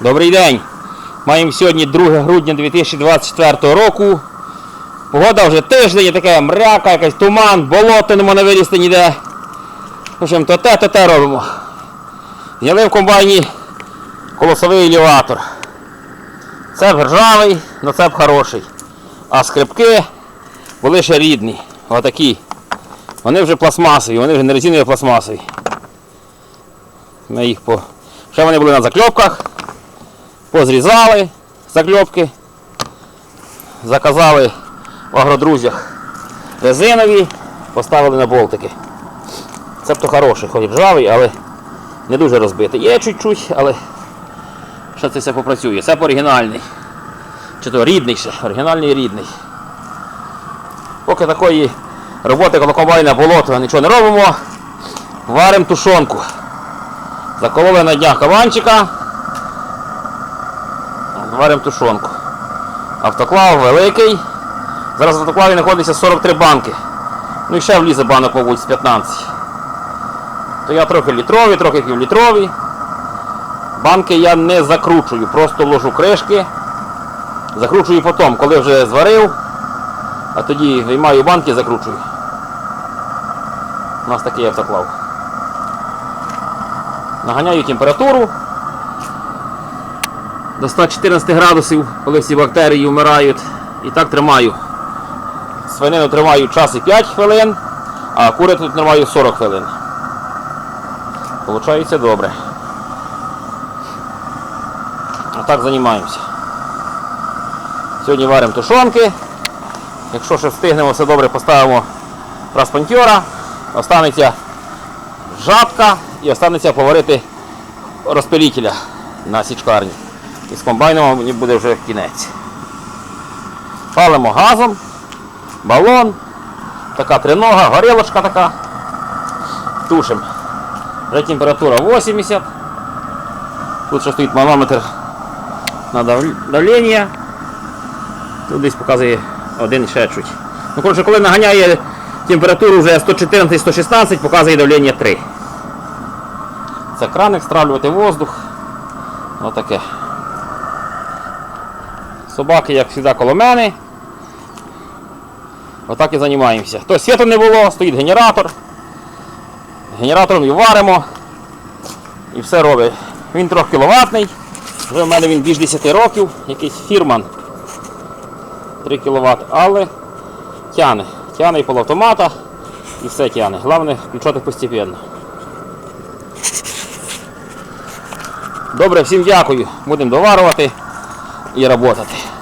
Добрий день. Маємо сьогодні 2 грудня 2024 року. Погода вже тиждень, така мряка, якась туман, болото не можна вилізти ніде. В общем, то те, то те робимо. Зняли в комбайні колосовий елеватор. Цеп ржавий, але цеп хороший. А скрипки були ще рідні. Отакі. Вони вже пластмасові, вони вже не резинові, пластмасові. Ми їх по... Ще вони були на закльопках. Позрізали закльопки. Заказали в агродрузях резинові, поставили на болтики. Цебто хороший, хоч ржавий, але не дуже розбитий. Є чуть-чуть, але ще це все попрацює. Це оригінальний. Чи то рідний ще, оригінальний рідний. Поки такої роботи коло комбайна болото нічого не робимо. Варимо тушонку. Закололи на днях кабанчика. Варимо тушонку. Автоклав великий. Зараз в автоклаві знаходиться 43 банки. Ну і ще влізе банок, мабуть, з 15. То я трохи літрові, трохи півлітрові. Банки я не закручую, просто ложу кришки. Закручую потім, коли вже зварив, а тоді виймаю банки закручую. У нас такий автоклав. Наганяю температуру до 114 градусів, коли всі бактерії вмирають. І так тримаю. Свинину тримаю час і 5 хвилин, а курицю тримаю 40 хвилин. Получається добре. Отак займаємося. Сьогодні варимо тушонки. Якщо ще встигнемо, все добре, поставимо распантьора. Останеться жатка і останеться поварити розпилітеля на січкарні. І з комбайном мені буде вже кінець. Палимо газом, балон, така тринога, горілочка така. Тушимо. Вже температура 80. Тут ще стоїть манометр на давлення. Тут десь показує один ще чуть. Ну, коротше, коли наганяє температуру вже 114-116, показує давлення 3. Це краник, стравлювати воздух. Отаке. Собаки, як завжди, коло мене. Отак і займаємося. То світу не було, стоїть генератор. Генератором і варимо. І все робить. Він трохи кіловатний. Вже в мене він більш 10 років, якийсь фірман. 3 кВт, але тяне. Тяне і полуавтомата, і все тяне. Головне включати постійно. Добре, всім дякую. Будемо доварювати і працювати.